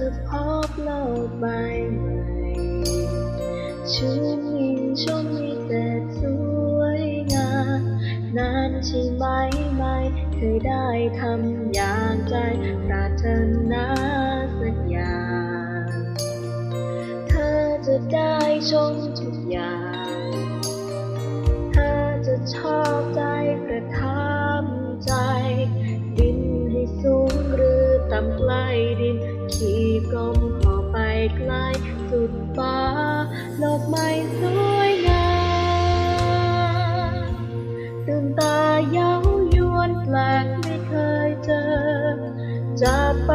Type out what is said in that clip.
จะพบโลกใบใหม่ชื่นยินชมมีแต่สวยงามนานใช่ไหมไมเคยได้ทำอย่างใจปรารถนาสักอยางเธอจะได้ชมทุกอย่างเธอจะชอบใจประทับใจดินให้สูงหรือต่ำใกล้ดิน ขี่กลมขอไปไกลสุดฟ้าโลกใหม่สวยงามตื่นตาเย้ายวนแปลกไม่เคยเจอจะไป